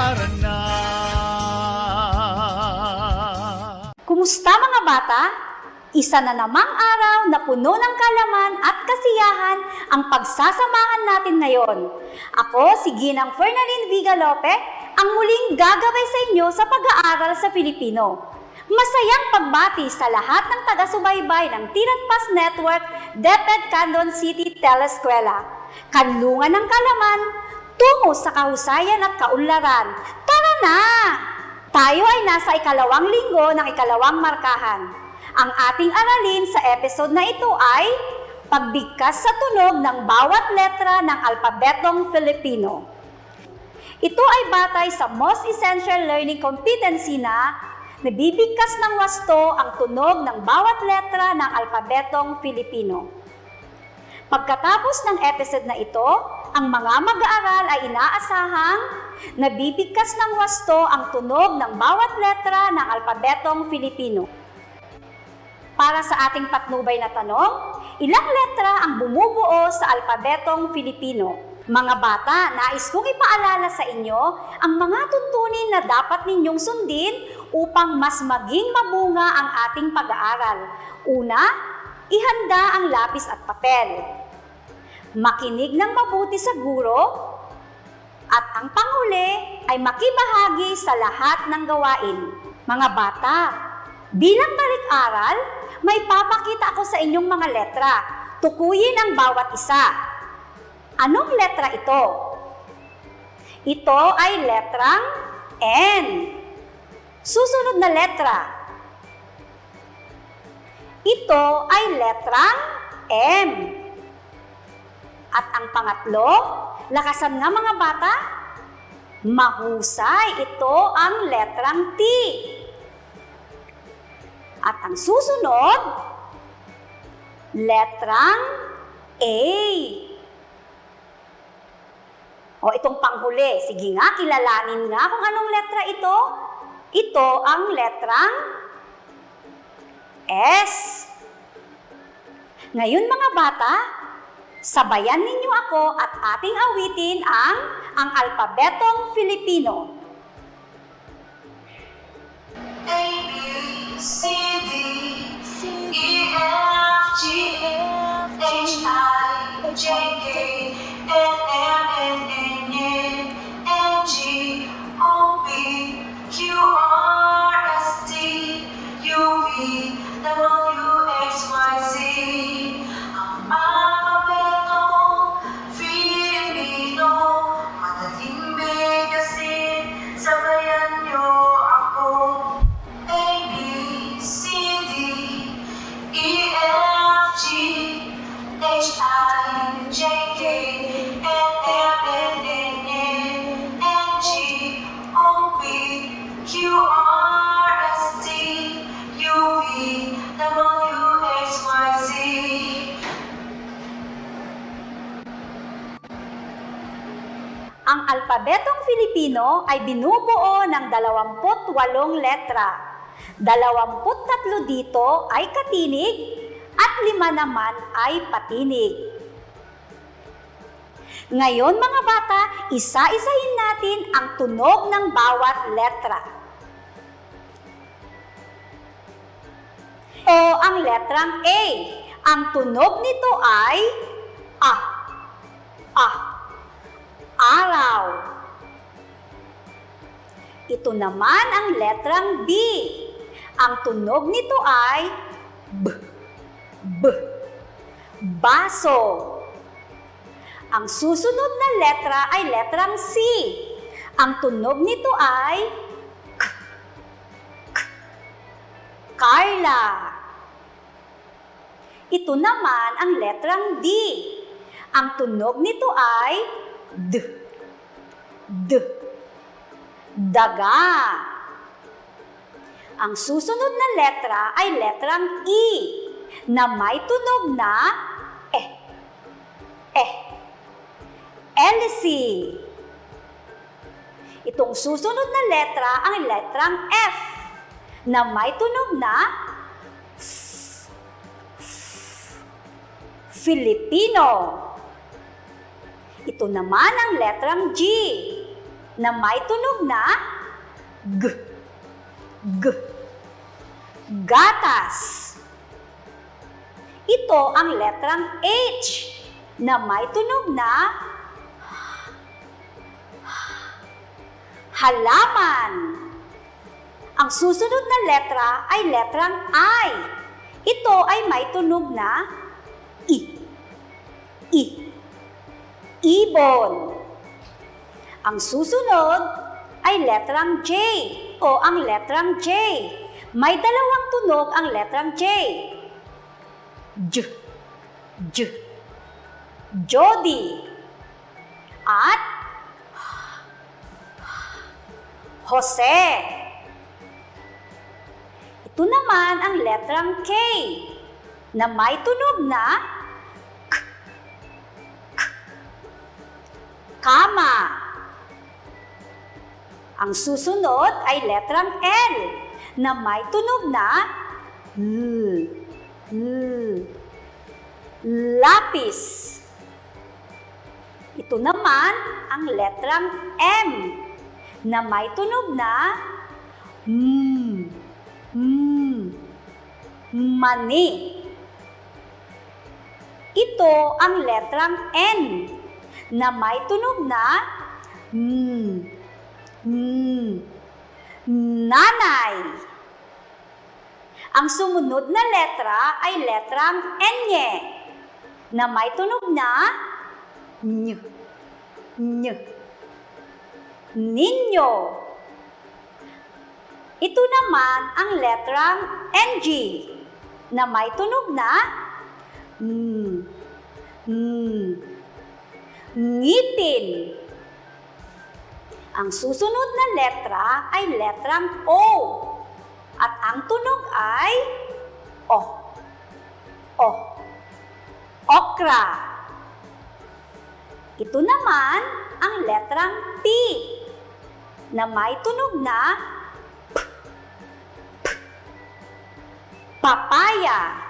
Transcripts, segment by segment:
Tara na Kumusta mga bata? Isa na namang araw na puno ng kalaman at kasiyahan ang pagsasamahan natin ngayon. Ako, si Ginang Fernandine Viga Lope, ang muling gagabay sa inyo sa pag-aaral sa Filipino. Masayang pagbati sa lahat ng taga-subaybay ng Tirat Pass Network, DepEd Candon City Teleskwela. Kanlungan ng kalaman, tungo sa kahusayan at kaunlaran. Tara na! Tayo ay nasa ikalawang linggo ng ikalawang markahan. Ang ating aralin sa episode na ito ay pagbigkas sa tunog ng bawat letra ng alpabetong Filipino. Ito ay batay sa most essential learning competency na nabibigkas ng wasto ang tunog ng bawat letra ng alpabetong Filipino. Pagkatapos ng episode na ito, ang mga mag-aaral ay inaasahang nabibigkas ng wasto ang tunog ng bawat letra ng alpabetong Filipino. Para sa ating patnubay na tanong, ilang letra ang bumubuo sa alpabetong Filipino? Mga bata, nais kong ipaalala sa inyo ang mga tuntunin na dapat ninyong sundin upang mas maging mabunga ang ating pag-aaral. Una, ihanda ang lapis at papel. Makinig ng mabuti sa guro at ang panghuli ay makibahagi sa lahat ng gawain. Mga bata, bilang balik-aral, may papakita ako sa inyong mga letra. Tukuyin ang bawat isa. Anong letra ito? Ito ay letrang N. Susunod na letra. Ito ay letrang M. At ang pangatlo, lakasan nga mga bata, mahusay, ito ang letrang T. At ang susunod, letrang A. O itong panghuli, sige nga, kilalanin nga kung anong letra ito. Ito ang letrang S. Ngayon mga bata, sabayan ninyo ako at ating awitin ang ang alpabetong Filipino. A, B, C, D, E, F, G, H, I, J, K, L, alpabetong Filipino ay binubuo ng 28 letra. 23 dito ay katinig at lima naman ay patinig. Ngayon mga bata, isa-isahin natin ang tunog ng bawat letra. O ang letrang A. Ang tunog nito ay araw. Ito naman ang letrang B. Ang tunog nito ay B. B. Baso. Ang susunod na letra ay letrang C. Ang tunog nito ay K. K. Carla. Ito naman ang letrang D. Ang tunog nito ay D. D. Daga. Ang susunod na letra ay letrang E na may tunog na eh. Eh. Elsie. Itong susunod na letra ang letrang F na may tunog na Filipino. Ito naman ang letrang G na may tunog na G. G. Gatas. Ito ang letrang H na may tunog na halaman. Ang susunod na letra ay letrang I. Ito ay may tunog na Ibon. Ang susunod ay letrang J o ang letrang J. May dalawang tunog ang letrang J. J. J. Jody. At Jose. Ito naman ang letrang K na may tunog na Kama. Ang susunod ay letrang L na may tunog na L. Lapis. Ito naman ang letrang M na may tunog na. M. Mani. Ito ang letrang N na may tunog na N. N. Nanay. Ang sumunod na letra ay letrang Nye na may tunog na Ny. Ny. Ninyo. Ito naman ang letrang NG na may tunog na N. N. Ngipin. Ang susunod na letra ay letrang O. At ang tunog ay O. O. Okra. Ito naman ang letrang P na may tunog na P. P. Papaya.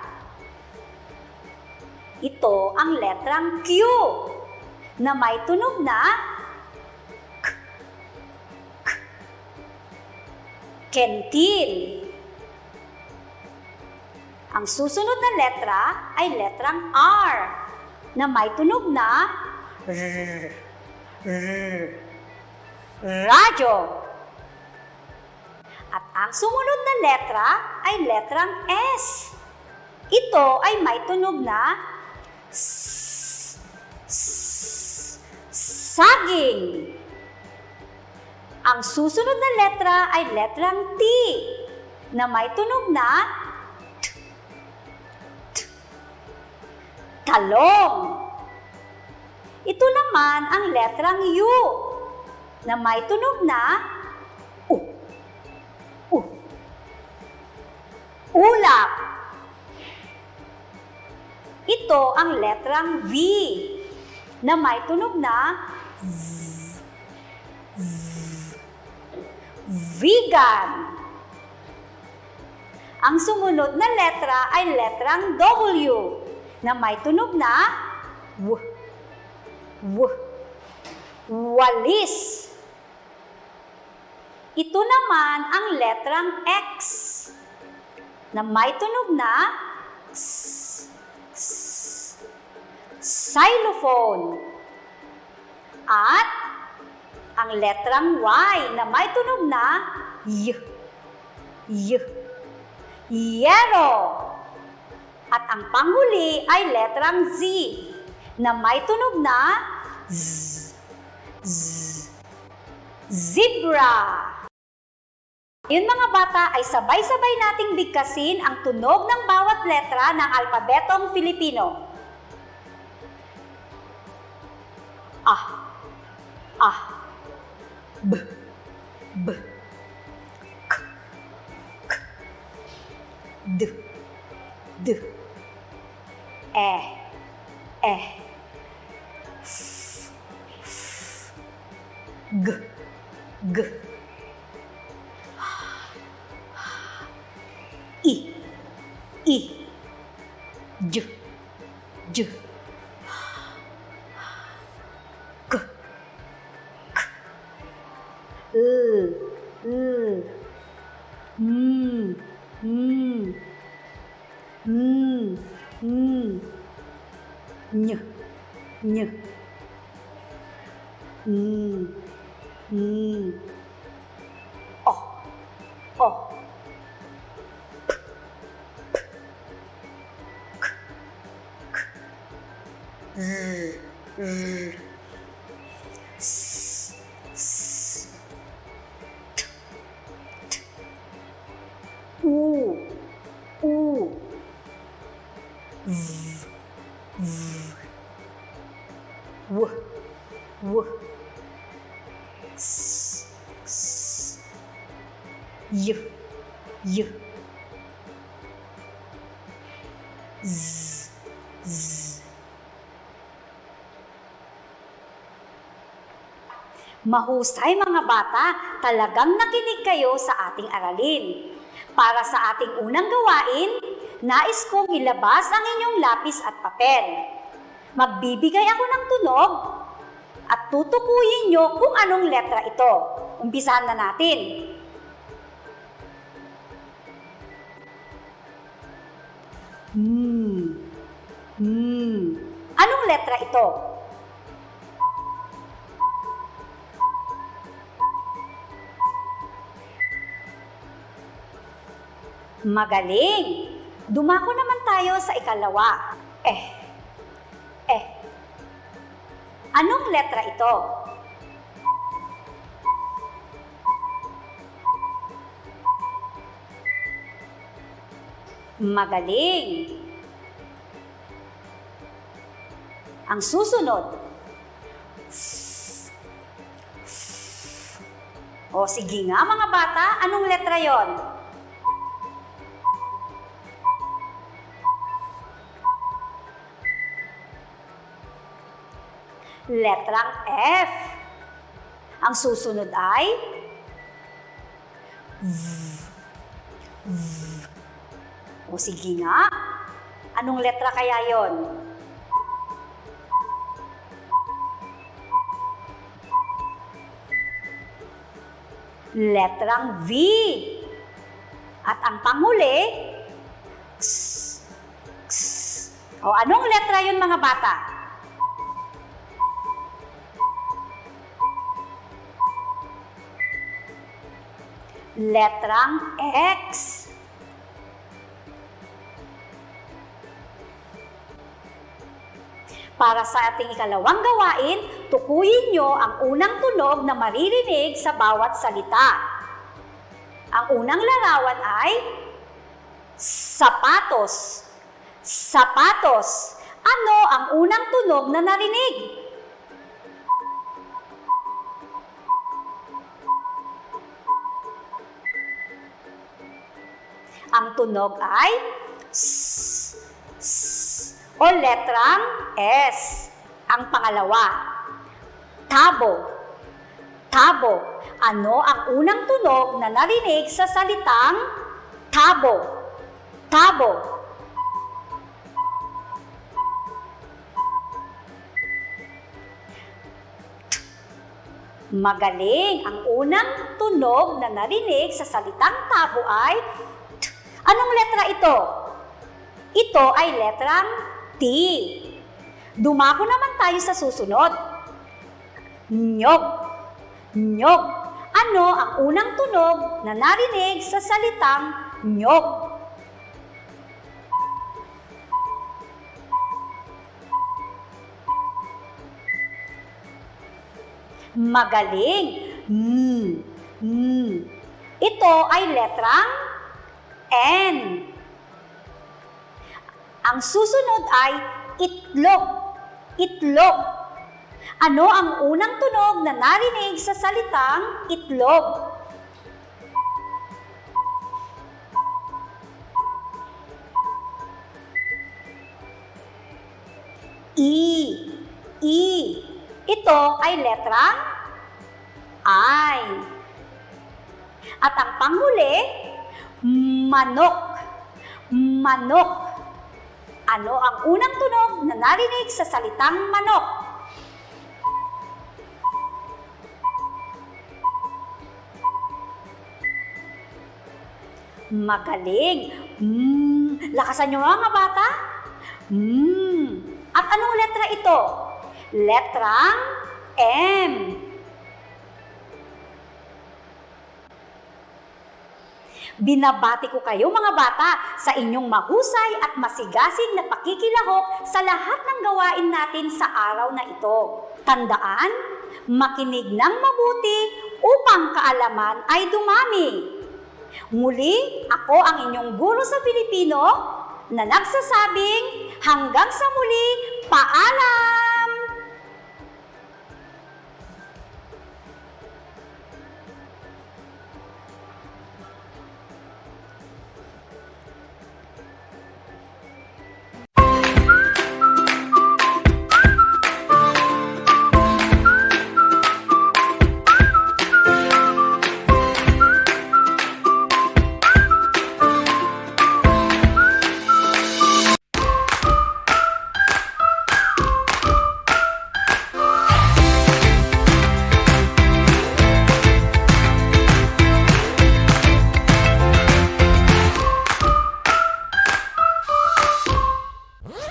Ito ang letrang Q na may tunog na Kentil. Ang susunod na letra ay letrang R na may tunog na R. R. Radyo. At ang sumunod na letra ay letrang S. Ito ay may tunog na S. Saging. Ang susunod na letra ay letrang T na may tunog na T. T. Talong. Ito naman ang letrang U na may tunog na U. U. Ulap. Ito ang letrang V na may tunog na vegan. Ang sumunod na letra ay letrang W na may tunog na W. W. Walis. Ito naman ang letrang X na may tunog na S. S. Xylophone. At ang letrang Y na may tunog na Y. Y. Yellow. At ang panghuli ay letrang Z na may tunog na Z. Z. Zebra. Yun mga bata ay sabay-sabay nating bigkasin ang tunog ng bawat letra ng alpabetong Filipino. Ah. Ah. B. B. K. K. D. D. E. E. F. F. G. U, U. V, V. W, W. S, S. Y, Y. Z, Z. Mahusay mga bata, talagang nakinig kayo sa ating aralin. Para sa ating unang gawain, nais kong ilabas ang inyong lapis at papel. Magbibigay ako ng tunog at tutukuyin nyo kung anong letra ito. Umpisahan na natin. Hmm. Hmm. Anong letra ito? Magaling! Dumako naman tayo sa ikalawa. Eh. Eh. Anong letra ito? Magaling! Ang susunod. O sige nga mga bata, anong letra yon? Letrang F. Ang susunod ay V. V. O sige nga. Anong letra kaya yon? Letrang V. At ang panghuli, X. X. O anong letra yun mga bata? Letrang X. Para sa ating ikalawang gawain, tukuyin nyo ang unang tunog na maririnig sa bawat salita. Ang unang larawan ay sapatos. Sapatos. Ano ang unang tunog na narinig? Ang tunog ay S, S, o letrang S. Ang pangalawa, tabo. Tabo. Ano ang unang tunog na narinig sa salitang tabo? Tabo. Magaling! Ang unang tunog na narinig sa salitang tabo ay. Anong letra ito? Ito ay letrang T. Dumako naman tayo sa susunod. Nyog. Nyog. Ano ang unang tunog na narinig sa salitang nyog? Magaling. Mm. Mm. Ito ay letrang N. Ang susunod ay itlog. Itlog. Ano ang unang tunog na narinig sa salitang itlog? I. I. Ito ay letrang I. At ang panghuli, manok, manok. Ano ang unang tunog na narinig sa salitang manok? Magaling! Mm, lakasan nyo mga bata! Mm. At anong letra ito? Letrang M. Binabati ko kayo mga bata sa inyong mahusay at masigasig na pakikilahok sa lahat ng gawain natin sa araw na ito. Tandaan, makinig ng mabuti upang kaalaman ay dumami. Muli, ako ang inyong guro sa Pilipino na nagsasabing hanggang sa muli, paalam!